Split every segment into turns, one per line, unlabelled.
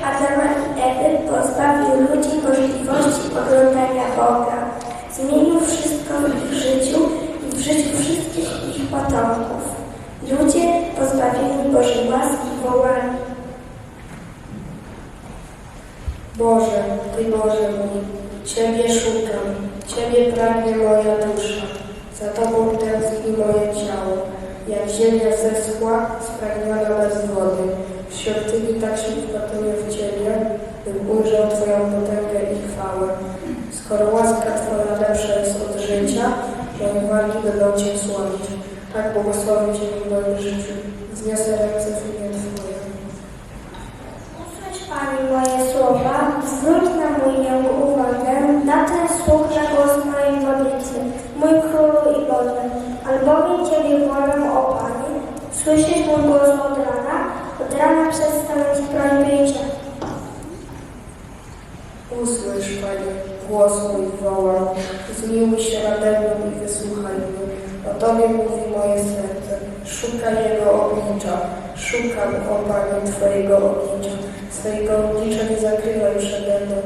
Grzech Adama i Ewy pozbawił ludzi możliwości oglądania Boga. Zmienił wszystko w ich życiu i w życiu wszystkich ich potomków. Ludzie pozbawieni Bożej łaski wołali.
Boże, Ty Boże mój, Ciebie szukam, Ciebie pragnie moja dusza. Za Tobą tęskni moje ciało, jak ziemia zeschła, spragniona bez wody. W świątyni tak się wpatruję w ujrzał Twoją potęgę i chwałę. Skoro łaska Twoja lepsza jest od życia, moje wagi będą Cię sławić. Tak błogosławię Cię w moim życiu. Wzniosę ręce w imię Twoje.
Usłysz Pani moje słowa, zwróć na mój uwagę, na ten słuch na głos mojej modlitwy, mój Królu i Boże, albowiem Ciebie wolę, o Panie, słyszysz mój głos od rana, od rana przedstawię Ci prośbę i Cię.
Usłysz, Panie, głos mój wołam, zmiłuj się nade mną i wysłuchaj mnie. O Tobie mówi moje serce, szukaj Jego oblicza, szukam, o Panie, Twojego oblicza. Swojego oblicza nie zakrywaj przede mną,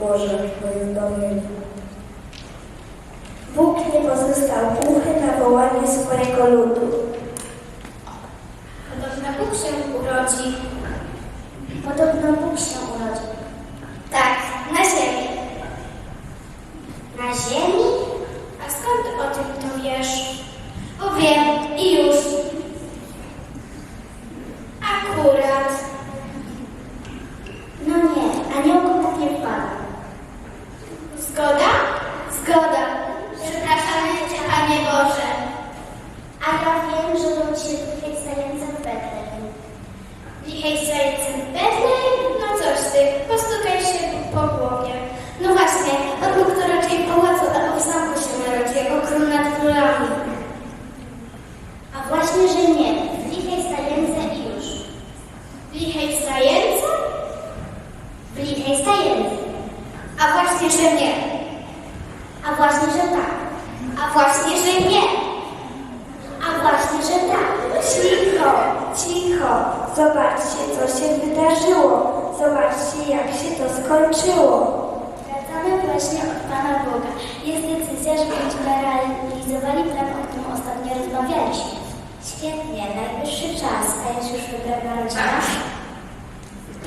Boże, moje zbawienie.
Bóg nie pozostał głuchy na wołanie swojego ludu.
Podobno Bóg się urodzi.
Podobno Bóg się urodził.
Tak, na ziemi.
Na ziemi?
A skąd o tym to wiesz? Bo wiem i już. Akurat.
No nie, aniołom tak nie wpada.
Zgoda? Zgoda. Przepraszamy Cię, Panie Boże.
A ja wiem, że to się tutaj stające w Betlejem.
Lichej strajcy Betlejem? No coś ty, postukaj się po głowie. No właśnie, on mógł to raczej w pałacu albo w zamku się narodzi, jako król nad królami.
A właśnie, że nie. W lichej stajence i już.
W lichej strajence?
W lichej stajence.
A właśnie, że nie.
A właśnie, że tak.
A właśnie, że nie.
A właśnie, że tak. Cicho, cicho. Zobaczcie, co się wydarzyło. Zobaczcie, jak się to skończyło.
Wracamy właśnie od Pana Boga. Jest decyzja, że będziemy realizowali plan, o którym ostatnio rozmawialiśmy. Świetnie, najwyższy czas. A jest już wybrana rodzina?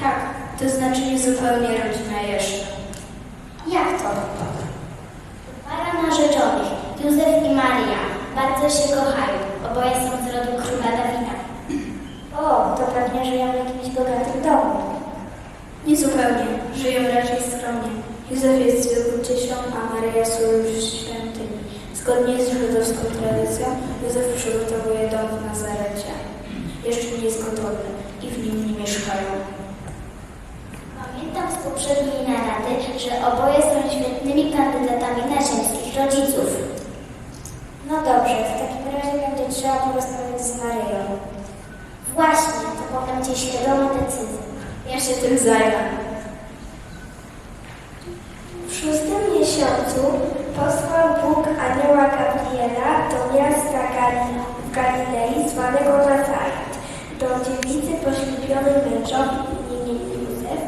Tak, to znaczy nie zupełnie rodzina jeszcze.
Jak to? Para narzeczonych, Józef i Maria, bardzo się kochają. Oboje są z rodu króla Dawida.
O, to pewnie żyją w jakimś bogatym domu.
Nie zupełnie, żyją raczej skromnie. Józef jest ciecią, a służy w świątyni. Zgodnie z żydowską tradycją, Józef przygotowuje dom w Nazarecie. Jeszcze nie jest gotowy i w nim nie mieszkają.
Pamiętam z poprzedniej narady, że oboje są świetnymi kandydatami na ziemskich rodziców.
No dobrze, w takim razie będzie trzeba porozmawiać z Maryją.
Właśnie, to będzie świadoma decyzja.
Ja się tym zajmę.
W szóstym miesiącu posłał Bóg anioła Gabriela do miasta Galilei zwanego Nazaret, do dziewicy poślubionej mężowi imieniem Józef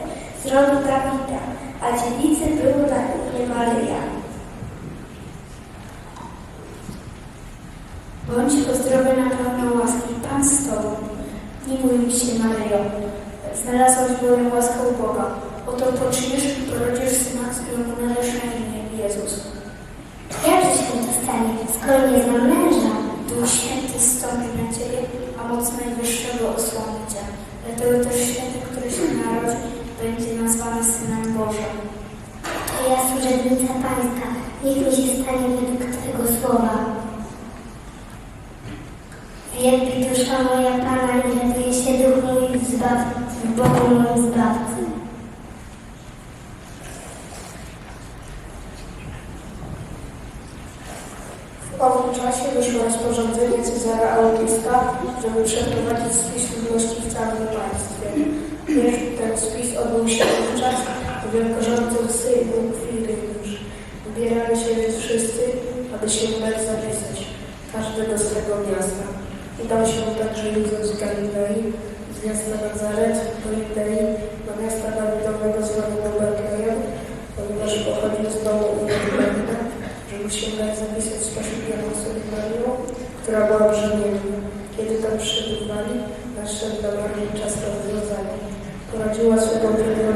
z rodu Dawida, a dziewicy było na imię Maryja.
Bądź pozdrowiona pełną łaski, Pan z Tobą. Nie bój się, Maryjo. Znalazłaś bowiem łaskę u Boga. Oto poczniesz i porodzisz syna, któremu należy na imię Jezus.
Jakże stanie, skoro nie znam męża?
Duch Święty stąpi na Ciebie, a moc Najwyższego osłoni Cię. Dlatego też Święty, który się narodzi, będzie nazwany Synem Bożym.
To ja służebnica Pańska, niech mi się stanie według Twego słowa. Wielbi dusza moja Pana i raduje się duch mój zbaw, w Bogu moim Zbawcy.
Przeprowadzić spis ludności w całym państwie. Ten spis odbył się wówczas w wielkorządców Sejmu Kwirynjuż. Wybierali się więc wszyscy, aby się dać zapisać, każdy do swego miasta. Udał się także Józef z Galilei, z miasta Nazaret do Judei, do miasta Dawidowego zwanego Betlejem, ponieważ pochodził z domu Ujedynionego, żeby się dać zapisać spośród sobie Marią, która była brzemienna. Tam przybywali, nadszedł dla Marii czas rozwiązania. Poradziła swego pierworodnego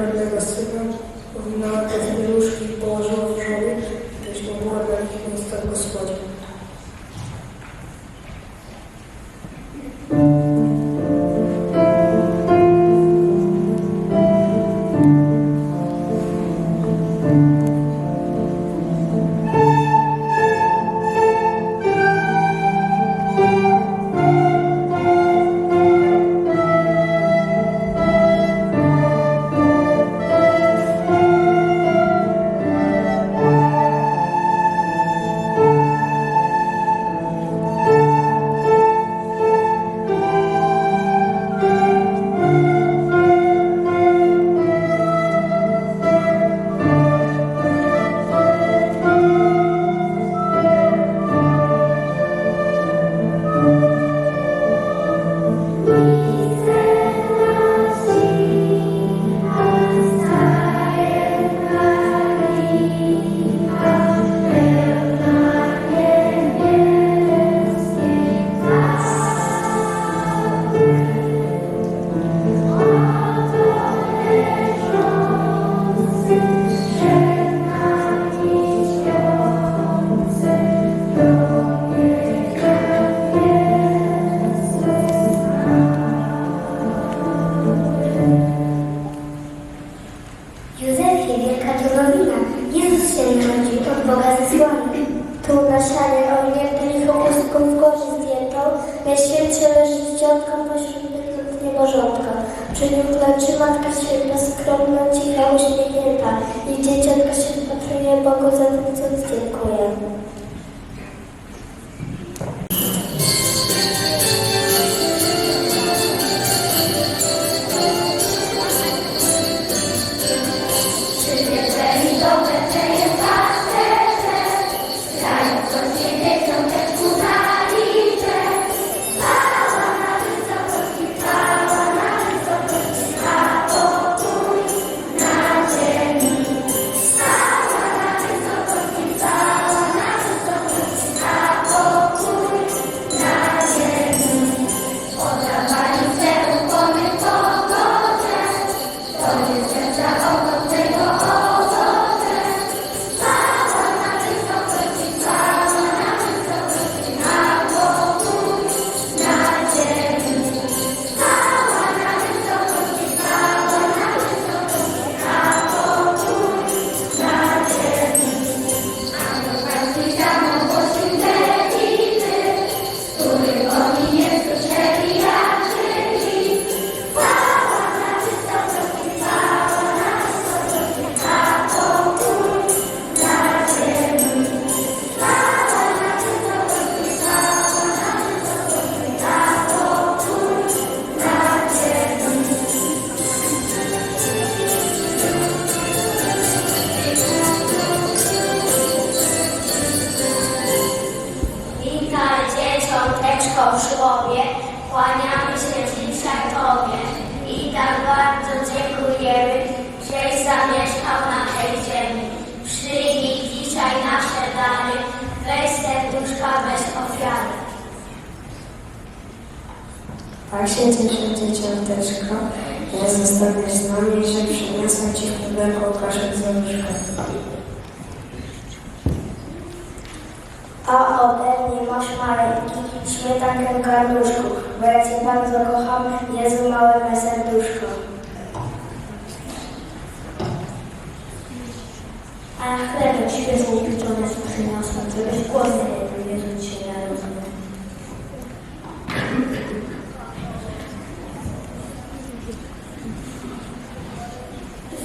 skromna, cicha, uśmiechnięta. I dzieciątka się wpatruje Bogu, za tym, co dziękuję.
Zamieszkał na tej ziemi. Przyjmij dzisiaj nasze dary, weź serduszka bez ofiary.
Tak się cieszę, dzieciąteczko, że zostaniesz z nami, że przyniosę Ci pudełko kaszę z łóżka.
A ode mnie masz maleńki, śmietankę garnuszku, bo ja Cię bardzo kocham, Jezu małe me serduszko. a chleb od świeżo upieczony ci przyniosłem, żebyś głodny nie był, Jezu dzisiaj narodzony.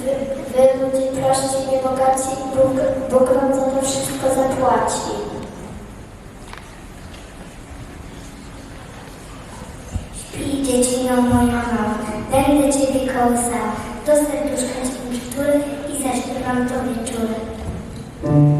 Wy, wy ludzie prości, niebogaci, Bóg, Bóg wam za to wszystko zapłaci.
Śpi, dziecino moja mama, będę Ciebie kołysał, do serduszka Ci przytulę i zaśpiewam Tobie
czuły. 嗯。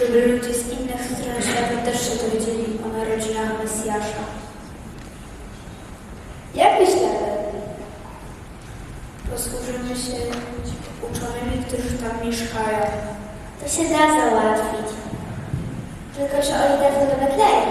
żeby ludzie z innych stron świata też się dowiedzieli o narodzinach Mesjasza.
Jak myślałem?
Posłużymy się uczonymi, którzy tam mieszkają.
To się da załatwić.
Tylko, że oni dawno do Betlejem.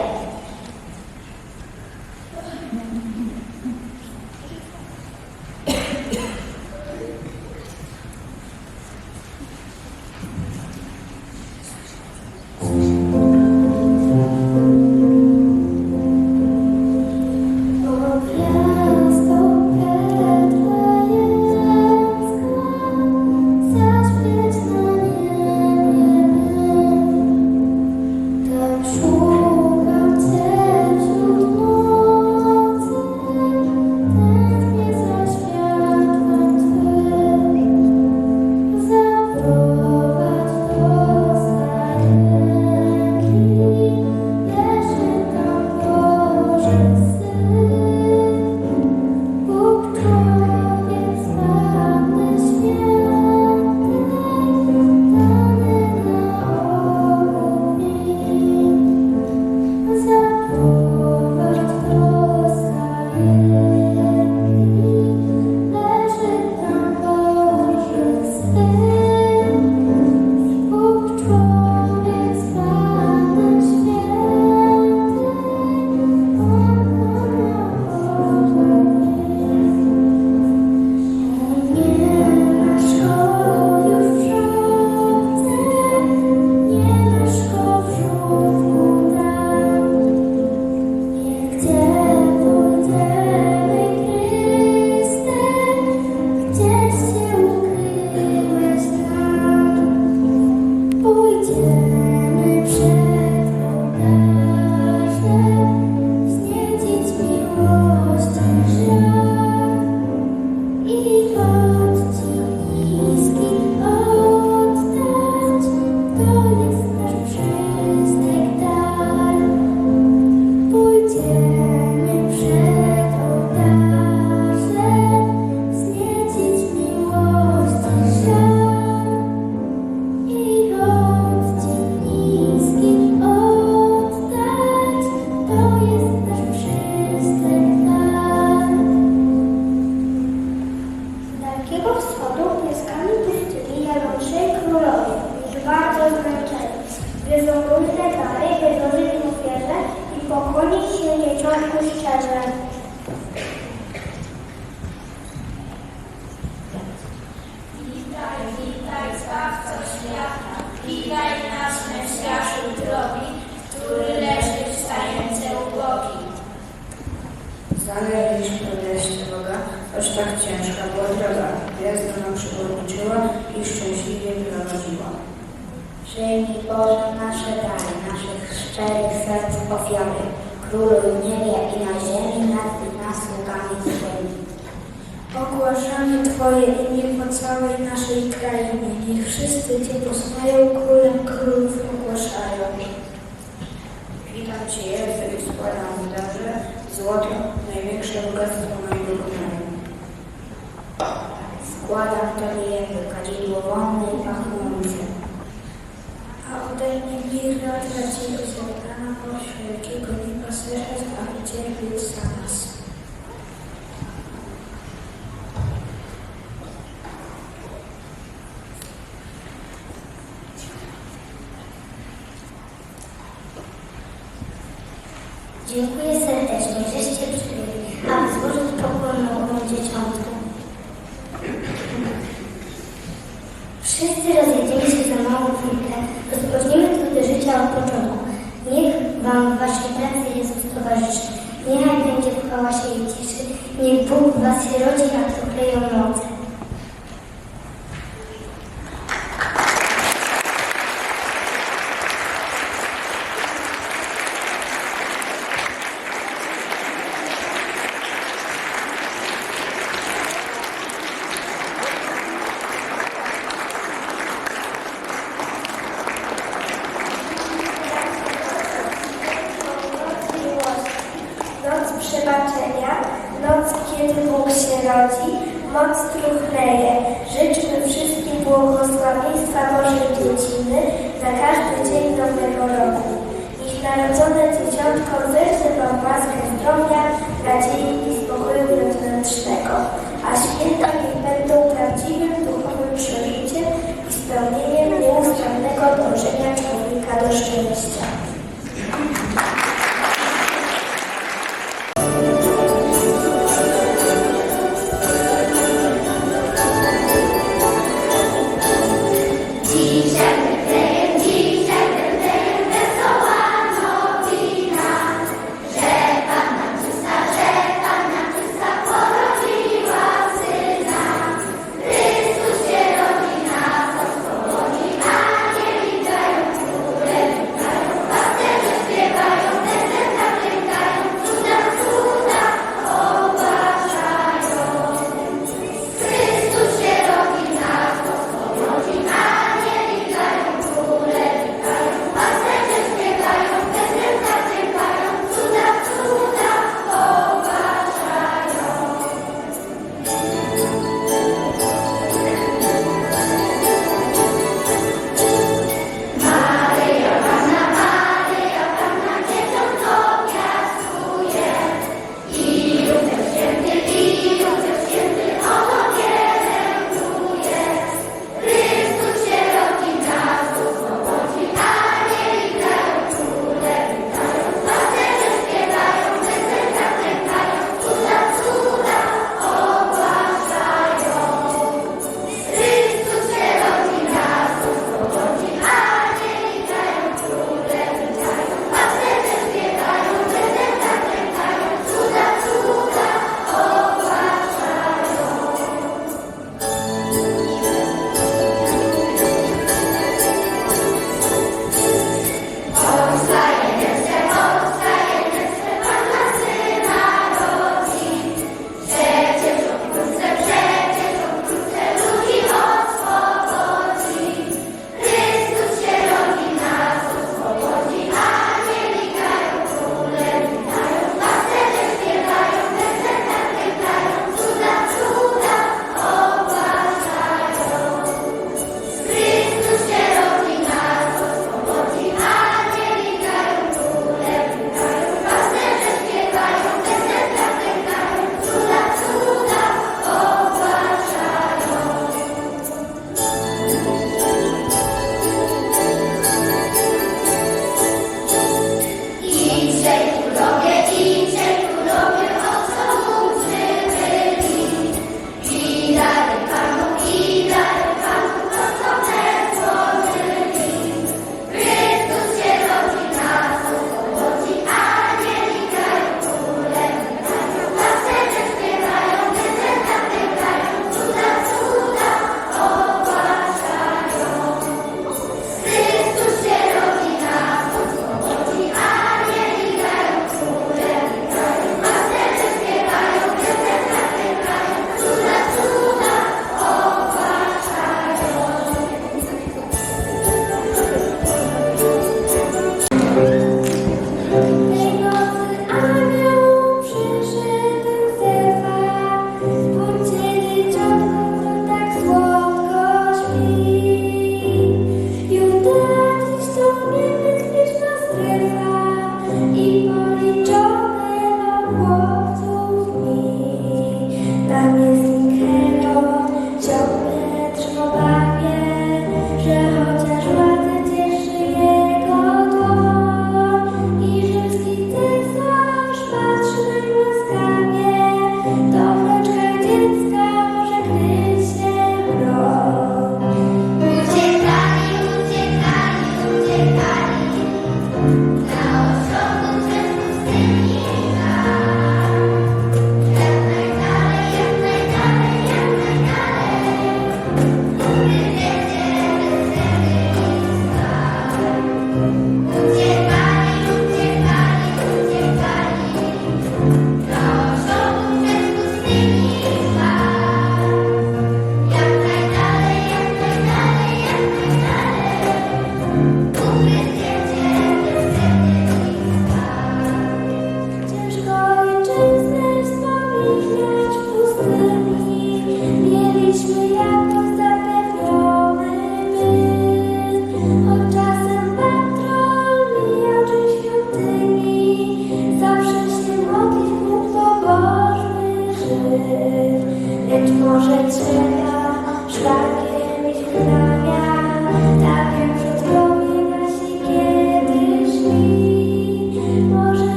naszej krainy. Niech wszyscy Cię poznają, królem królów ogłaszają.
Witam Cię, Jezu, i składam w darze złoto, największe bogactwo mojego kraju.
Składam Tobie, Jezu, kadzidło wolne i pachnące.
A ode mnie
mirra dla Ciebie złota na wszelkiego niepasterza, zbawiciel sam. towarzyszy. Niechaj będzie w hałasie i ciszy, niech Bóg was rodzi, a
to kryją moce.